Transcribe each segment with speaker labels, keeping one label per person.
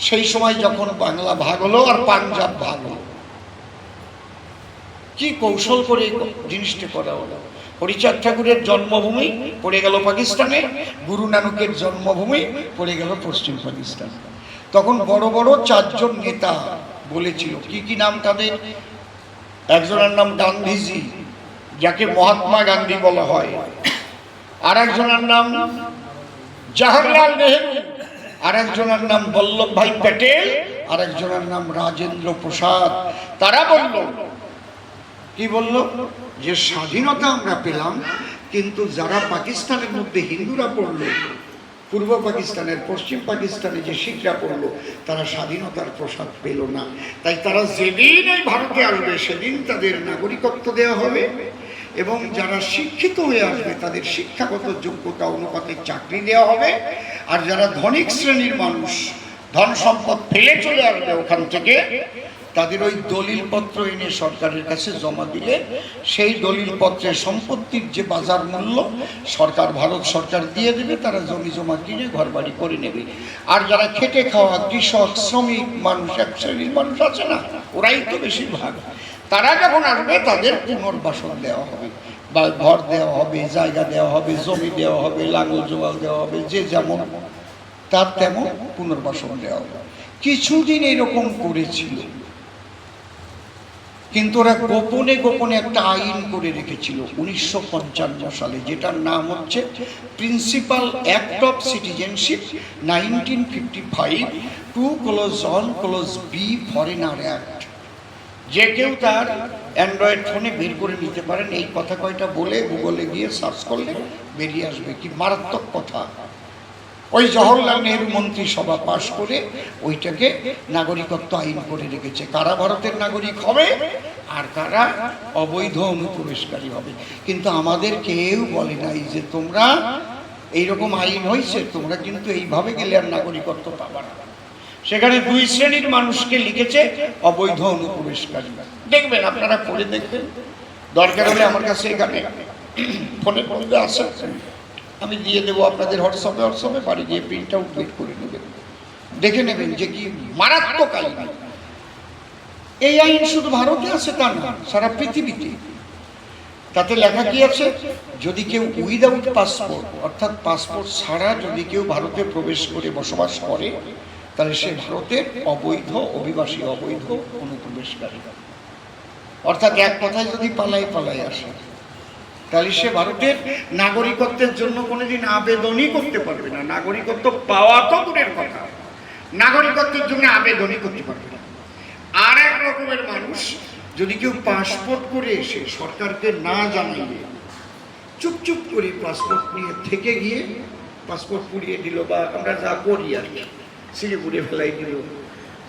Speaker 1: সেই সময় যখন বাংলা ভাগ হলো আর পাঞ্জাব ভাগ হলো। কি কৌশল করে জিনিসটা করা হলো? হরিচাঁদ ঠাকুরের জন্মভূমি পড়ে গেল পাকিস্তানে, গুরু নানকের জন্মভূমি পড়ে গেল পশ্চিম পাকিস্তান। তখন বড় বড় চারজন নেতা বলেছিল, কি কি নাম তাদের? একজনের নাম গান্ধীজি, যাকে মহাত্মা গান্ধী বলা হয়। আর একজনের নাম জওহরলাল নেহেরু। আর একজনের নাম বল্লভ ভাই প্যাটেল আর একজনের নাম রাজেন্দ্র প্রসাদ। তারা বলল, কি বলল? যে স্বাধীনতা আমরা পেলাম, কিন্তু যারা পাকিস্তানের মধ্যে হিন্দুরা পড়ল, পূর্ব পাকিস্তানের পশ্চিম পাকিস্তানে যে শিখরা পড়ল, তারা স্বাধীনতার প্রসাদ পেল না। তাই তারা যেদিন এই ভারতে আসবে, সেদিন তাদের নাগরিকত্ব দেওয়া হবে। এবং যারা শিক্ষিত হয়ে আসবে, তাদের শিক্ষাগত যোগ্যতা অনুপাতে চাকরি দেওয়া হবে। আর যারা ধনিক শ্রেণির মানুষ, ধন সম্পদ ফেলে চলে আসবে ওখান থেকে, তাদের ওই দলিলপত্র এনে সরকারের কাছে জমা দিলে, সেই দলিলপত্রের সম্পত্তির যে বাজার মূল্য, সরকার, ভারত সরকার দিয়ে দেবে, তারা জমি জমা কিনে ঘর বাড়ি করে নেবে। আর যারা খেটে খাওয়া কৃষক, শ্রমিক মানুষ, এক শ্রেণির মানুষ আছে না, ওরাই তো বেশিরভাগ। তারা যখন আসবে, তাদের পুনর্বাসন দেওয়া হবে। বা ঘর দেওয়া হবে, জায়গা দেওয়া হবে, জমি দেওয়া হবে, লাঙল জোয়াল দেওয়া হবে, যে যেমন, তার তেমন পুনর্বাসন দেওয়া হবে। কিছুদিন এরকম করেছিল। কিন্তু ওরা গোপনে গোপনে একটা আইন করে রেখেছিল উনিশশো পঞ্চান্ন সালে, যেটার নাম হচ্ছে principal act of citizenship nineteen fifty five to close on close B foreigner act. যে কেউ তার অ্যান্ড্রয়েড ফোনে বের করে নিতে পারেন, এই কথা কয়টা বলে গুগলে গিয়ে সার্চ করলে বেরিয়ে আসবে। কি মারাত্মক কথা। ওই জওহরলাল নেহরু মন্ত্রিসভা পাশ করে ওইটাকে নাগরিকত্ব আইন করে রেখেছে। কারা ভারতের নাগরিক হবে? আর কারা অবৈধ অনুপ্রবেশকারী হবে। কিন্তু আমাদের কেউ বলে নাই যে তোমরা এইরকম আইন হয়েছে তোমরা কিন্তু এইভাবে গেলে আর নাগরিকত্ব পাবা না। সেখানে দুই শ্রেণির মানুষকে লিখেছে অবৈধ অনুপ্রবেশকারী। দেখবেন, আপনারা পড়ে দেখবেন। দরকার হলে আমার কাছে এখানে ফোনে ফোনে আছে। আমি দিয়ে দেবো আপনাদের হোয়াটসঅ্যাপে হোয়াটসঅ্যাপে বাড়ি গিয়ে প্রিন্ট আউট বের করে নেবেন। দেখে নেবেন যে কি মারাত্মক আইন। এই আইন শুধু ভারতে আছে তা না, সারা পৃথিবীতে। তাতে লেখা কি আছে? যদি কেউ উইদাউট পাসপোর্ট অর্থাৎ পাসপোর্ট ছাড়া যদি কেউ ভারতে প্রবেশ করে বসবাস করে তাহলে সে ভারতের অবৈধ, অভিবাসী অবৈধ অনুপ্রবেশকারী। অর্থাৎ এক কথায় যদি পালাই পালাই আসে, তাহলে সে ভারতের নাগরিকত্বের জন্য কোনোদিন আবেদনই করতে পারবে না। নাগরিকত্ব পাওয়া তো দূরের কথা। নাগরিকত্বের জন্য আবেদনই করতে পারবে না। আর এক রকমের মানুষ যদি কেউ পাসপোর্ট করে এসে সরকারকে না জানাইয়ে চুপচুপ করে পাসপোর্ট নিয়ে থেকে গিয়ে পাসপোর্ট পুড়িয়ে দিল বা আমরা যা করি আর কি। শিলিগুড়ি ফেলাই দিল।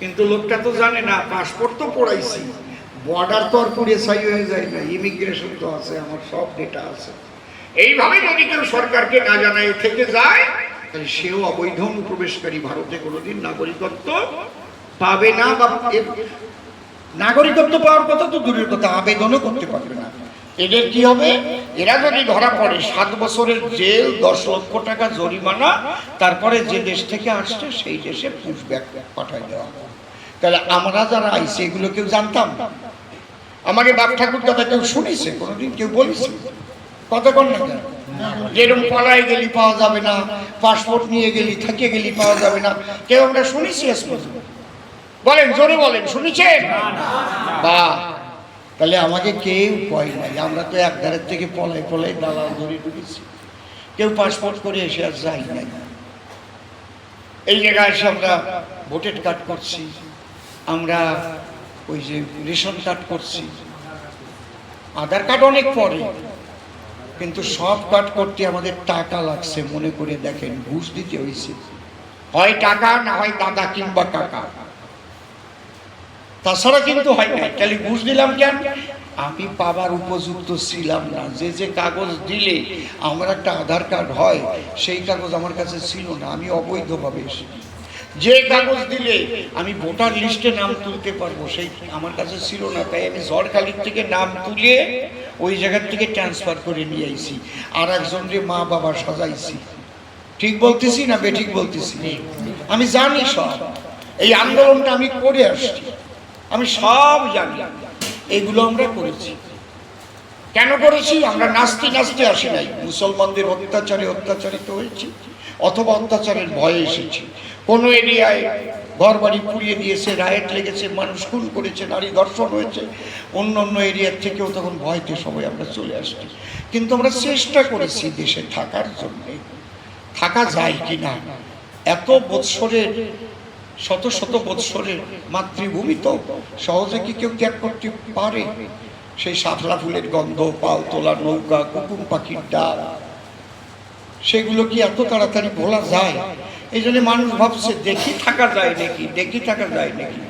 Speaker 1: কিন্তু লোকটা তো জানে না পাসপোর্ট তো পড়াইছি। বর্ডার তো আর পুড়ে ছাই হয়ে যায় না ইমিগ্রেশন তো আছে, আমার সব ডেটা আছে। এইভাবে যদি কেউ সরকারকে না জানায় থেকে যায়। তাহলে সেও অবৈধ অনুপ্রবেশকারী, ভারতে কোনোদিন নাগরিকত্ব পাবে না বা নাগরিকত্ব পাওয়ার কথা তো দূরের কথা, আবেদনও করতে পারবে না। এদের কি হবে? এরা যদি ধরা পড়ে সাত বছরের জেল দশ লক্ষ টাকা জরিমানা তারপরে যে দেশ থেকে আসছে সেই দেশে পুষব্যাক পাঠায় দেওয়া। তাহলে আমরা যারা আইসি এগুলো কেউ জানতাম? না আমাকে বাপ ঠাকুর কথা কেউ শুনেছে? কোনোদিন কেউ বলেছে? কতক্ষণ না কেন? যেরকম পলায় গেলি পাওয়া যাবে না পাসপোর্ট নিয়ে গেলি থেকে গেলি পাওয়া যাবে না। কেউ আমরা শুনেছি বলেন জোরে বলেন শুনেছেন? বা তাহলে আমাকে কেউ কয় নাই। আমরা তো এক ধারের থেকে পলাই পলাই দালাল ধরে ঢুকেছি। কেউ পাসপোর্ট করে এসে আর যাই নাই। এই জায়গায় এসে আমরা ভোটের কার্ড করছি। আমরা ওই যে রেশন কার্ড করছি। আধার কার্ড অনেক পরে, কিন্তু সব কার্ড করতে আমাদের টাকা লাগছে। মনে করে দেখেন, ঘুষ দিতে হয়েছে হয় টাকা, না হয় দাদা কিংবা কাকা। তাছাড়া কিন্তু হয় না খালি ঘুষ দিলাম কেন? আমি পাবার উপযুক্ত ছিলাম না। যে যে কাগজ দিলে আমার একটা আধার কার্ড হয়, সেই কাগজ আমার কাছে ছিল না। আমি অবৈধভাবে এসেছি। যে কাগজ দিলে আমি ভোটার লিস্টে নাম তুলতে পারব, সেই আমার কাছে ছিল না। তাই আমি ঝড়খালির থেকে নাম তুলে ওই জায়গার থেকে ট্রান্সফার করে নিয়ে আইছি। আর একজনকে মা বাবা সাজাইছি। ঠিক বলতেছি না বেঠিক বলতেছি? আমি জানি সব। এই আন্দোলনটা আমি করে আসছি। আমি সব জানি। এগুলো আমরা করেছি। কেন করেছি? আমরা নাচতে নাচতে আসি নাই। মুসলমানদের অত্যাচারে অত্যাচারিত হয়েছি, অথবা অত্যাচারের ভয়ে এসেছি। কোনো এরিয়ায় ঘর বাড়ি পুড়িয়ে দিয়েছে, রায়েট লেগেছে, মানুষ খুন করেছে, নারী ধর্ষণ হয়েছে, অন্য অন্য এরিয়ার থেকেও তখন ভয়তে সবাই আমরা চলে আসছি। কিন্তু আমরা চেষ্টা করেছি দেশে থাকার জন্যে। থাকা যায় কি না এত বৎসরের শত শত বৎসরের মাতৃভূমি তো সহজে কি কেউ ত্যাগ করতে পারে? সেই শাপলা ফুলের গন্ধ, পাল তোলা নৌকা, কুকুম পাখির ডাক, সেগুলো কি এত তাড়াতাড়ি ভোলা যায়? এই জন্য মানুষ ভাবছে, দেখি থাকা যায় নাকি, দেখি থাকা যায় নাকি?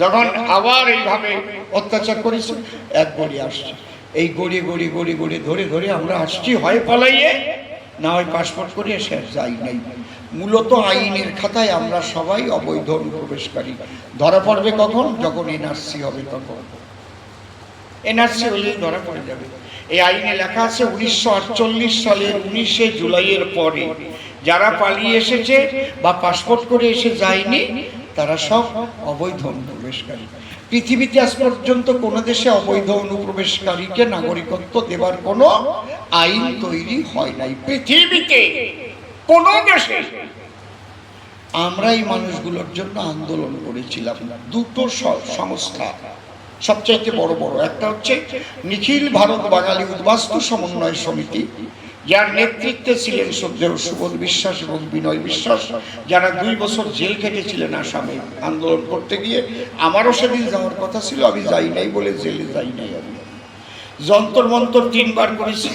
Speaker 1: যখন আবার এইভাবে অত্যাচার করেছে, এক গড়ি আসছে। এই গড়ি গড়ি গড়ি গড়ি ধরে ধরে আমরা আসছি হয় পলাইয়ে না হয় পাসপোর্ট করে সে যাই নাই। মূলত আইনের খাতায় আমরা সবাই অবৈধ অনুপ্রবেশকারী। ধরা পড়বে কখন? যখন এনআরসি হবে তখন। এনআরসি হলেই ধরা পড়ে যাবে। এই আইনে লেখা আছে উনিশশো আটচল্লিশ সালের উনিশে জুলাইয়ের পরে যারা পালিয়ে এসেছে বা পাসপোর্ট করে এসে যায়নি, তারা সব অবৈধ অনুপ্রবেশকারী। পৃথিবীতে আজ পর্যন্ত কোনো দেশে অবৈধ অনুপ্রবেশকারীকে নাগরিকত্ব দেবার কোনো আইন তৈরি হয় নাই। পৃথিবীতে কোনো দেশে আমরা এই মানুষগুলোর জন্য আন্দোলন করেছিলাম। দুটো সংস্থা, সবচাইতে বড় বড়। একটা হচ্ছে নিখিল ভারত বাঙালি উদ্বাস্তু সমন্বয় সমিতি যার নেতৃত্বে ছিলেন শ্রদ্ধেয় সুবোধ বিশ্বাস এবং বিনয় বিশ্বাস, যারা দুই বছর জেল খেটেছিলেন আসামে আন্দোলন করতে গিয়ে, আমারও সেদিন যাওয়ার কথা ছিল, আমি যাই নাই বলে জেলে যাই নাই আমি। যন্তর মন্তর তিনবার করেছি।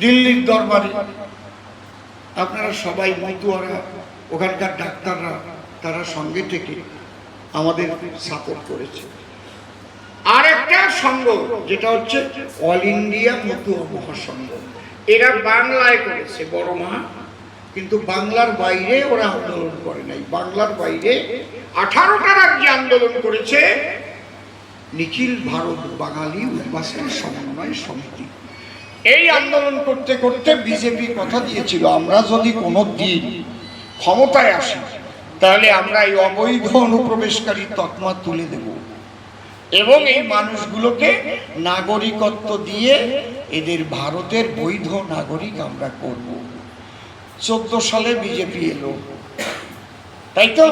Speaker 1: দিল্লির দরবারে আপনারা সবাই মতুয়ারা, ওখানকার ডাক্তাররা, তারা সঙ্গে থেকে আমাদের সাপোর্ট করেছে। আর একটা সংঘ যেটা হচ্ছে অল ইন্ডিয়া মতুয়া মহাসংঘ এরা বাংলায় করেছে, বড় মা। কিন্তু বাংলার বাইরে ওরা আন্দোলন করে নাই। বাংলার বাইরে আঠারোটা রাজ্যে আন্দোলন করেছে। নিখিল ভারত বাঙালি উদ্বাস্তু সমন্বয় সমিতি। এই আন্দোলন করতে করতে বিজেপি কথা দিয়েছিল, আমরা যদি কোনো দিন ক্ষমতায় আসি, তাহলে আমরা এই অবৈধ অনুপ্রবেশকারী তকমা তুলে দেব। এবং এই মানুষগুলোকে নাগরিকত্ব দিয়ে এদের ভারতের বৈধ নাগরিক আমরা করব। চোদ্দ সালে বিজেপি এলো। তাই তো?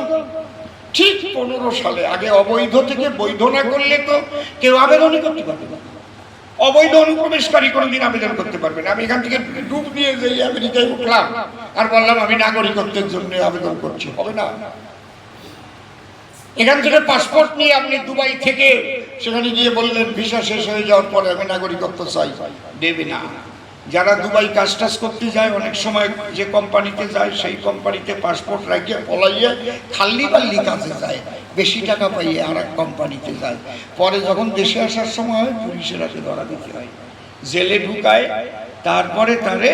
Speaker 1: ঠিক পনেরো সালে। আগে অবৈধ থেকে বৈধ না করলে তো কেউ আবেদনই করতে পারবে না। অবৈধ অনুপ্রবেশকারী কোনোদিন আবেদন করতে পারবে না। আমি এখান থেকে ডুব দিয়ে যাই আমেরিকায় উঠলাম আর বললাম, আমি নাগরিকত্বের জন্য আবেদন করছি। হবে না। এখান থেকে পাসপোর্ট নিয়ে আপনি দুবাই থেকে সেখানে গিয়ে বললেন ভিসা শেষ হয়ে যাওয়ার পরে আমি নাগরিকত্ব চাই। দেবে না। যারা দুবাই কাজ টাজ করতে যায়, অনেক সময় যে কোম্পানিতে যায়, সেই কোম্পানিতে পাসপোর্ট রাখিয়ে পলাইয়ে খাল্লি বাল্লি কাজে যায়। বেশি টাকা পাইয়ে আর এক কোম্পানিতে যায়। পরে যখন দেশে আসার সময় পুলিশের হাতে ধরা দিতে হয়। জেলে ঢুকায়, তারপরে তারে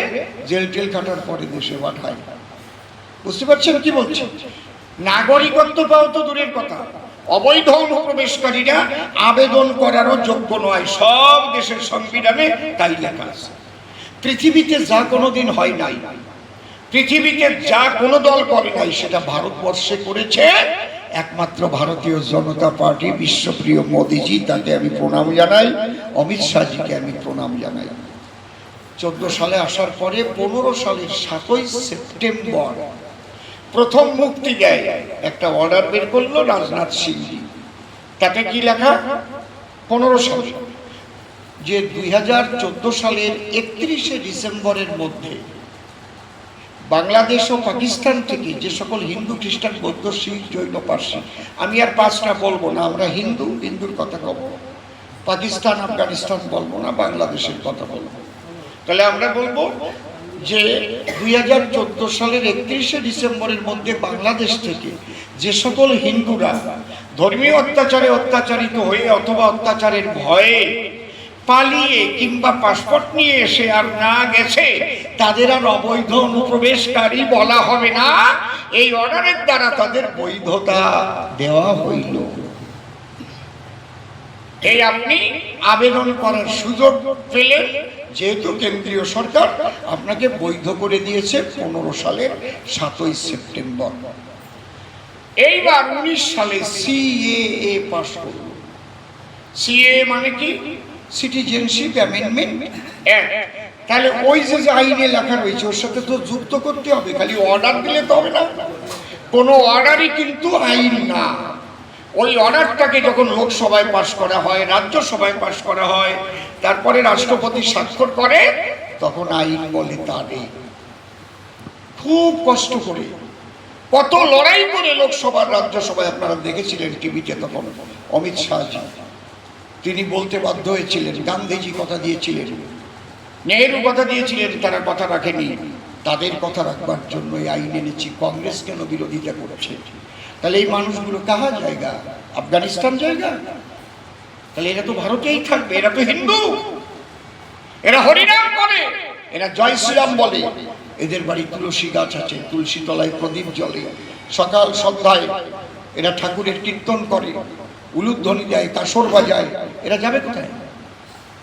Speaker 1: জেল টেল কাটার পরে দেশে পাঠায়। বুঝতে পারছেন কি বলছি? নাগরিকত্ব পাও তো দূরের কথা। অবৈধ অনুপ্রবেশকারীরা আবেদন করারও যোগ্য নয়। সব দেশের সংবিধানে তাই লেখা আছে। পৃথিবীতে যা কোনো দিন হয় নাই। পৃথিবীতে যা কোনো দল করে নাই, সেটা ভারতবর্ষে করেছে একমাত্র ভারতীয় জনতা পার্টি বিশ্বপ্রিয় মোদিজি। তাকে আমি প্রণাম জানাই, অমিত শাহজিকে আমি প্রণাম জানাই। চোদ্দ সালে আসার পরে পনেরো সালের সাতই সেপ্টেম্বর প্রথম মুক্তি দেয়। একটা অর্ডার বের করল রাজনাথ সিংজি তাতে কি লেখা? পনেরো সালে। যে দুই হাজার চোদ্দ সালের একত্রিশে ডিসেম্বরের মধ্যে বাংলাদেশ ও পাকিস্তান থেকে যে সকল হিন্দু, খ্রিস্টান, বৌদ্ধ, শিখ, জৈন, পার্সি, আমি আর পাঁচটা বলব না, আমরা হিন্দু, হিন্দুর কথা বলব। পাকিস্তান, আফগানিস্তান বলব না, বাংলাদেশের কথা বলব। তাহলে আমরা বলব যে দুই হাজার চোদ্দ সালের একত্রিশে ডিসেম্বরের মধ্যে বাংলাদেশ থেকে যে সকল হিন্দুরা ধর্মীয় অত্যাচারে অত্যাচারিত হয়ে অথবা অত্যাচারের ভয়ে পালিয়ে কিংবা পাসপোর্ট নিয়ে এসে আর না গেছে, তাদের আর অবৈধ অনুপ্রবেশকারী বলা হবে না। এই অর্ডারের দ্বারা তাদের বৈধতা দেওয়া হইল। এই আপনি আবেদন করার সুযোগ পেলেন যেহেতু কেন্দ্রীয় সরকার আপনাকে বৈধ করে দিয়েছে পনেরো সালের সাতই সেপ্টেম্বর। এইবার উনিশ সালে সিএএ পাশ করল সিএ মানে কি? সিটিজেনশিপ অ্যামেন্ডমেন্ট তাহলে ওই যে আইনে লেখা রয়েছে, ওর সাথে তো যুক্ত করতে হবে, খালি অর্ডার দিলে তো হবে না। কোনো অর্ডারই কিন্তু আইন না। ওই অর্ডারটাকে যখন লোকসভায় পাশ করা হয়, রাজ্যসভায় পাশ করা হয়, তারপরে রাষ্ট্রপতি স্বাক্ষর করে, তখন আইন বলে তা খুব কষ্ট করে। কত লড়াই করে লোকসভার, রাজ্যসভায় আপনারা দেখেছিলেন টিভিতে তখন অমিত শাহজি। তিনি বলতে বাধ্য হয়েছিলেন, গান্ধীজি কথা দিয়েছিলেন। নেহেরু কথা দিয়েছিলেন, তারা কথা রাখেনি। তাদের কথা রাখবার জন্য আইন এনেছি, কংগ্রেস কেন বিরোধিতা করেছে? তাহলে এই মানুষগুলো কাহা জায়গা? আফগানিস্তান জায়গা? তাহলে এরা তো ভারতেই থাকবে, এরা তো হিন্দু। এরা হরিনাম করে, এরা জয় শ্রীরাম বলে। এদের বাড়ি তুলসী গাছ আছে, তুলসী তলায় প্রদীপ জ্বলে। সকাল সন্ধ্যায় এরা ঠাকুরের কীর্তন করে, উলুধ্বনি দেয়, কাসর বাজায়। এরা যাবে কোথায়?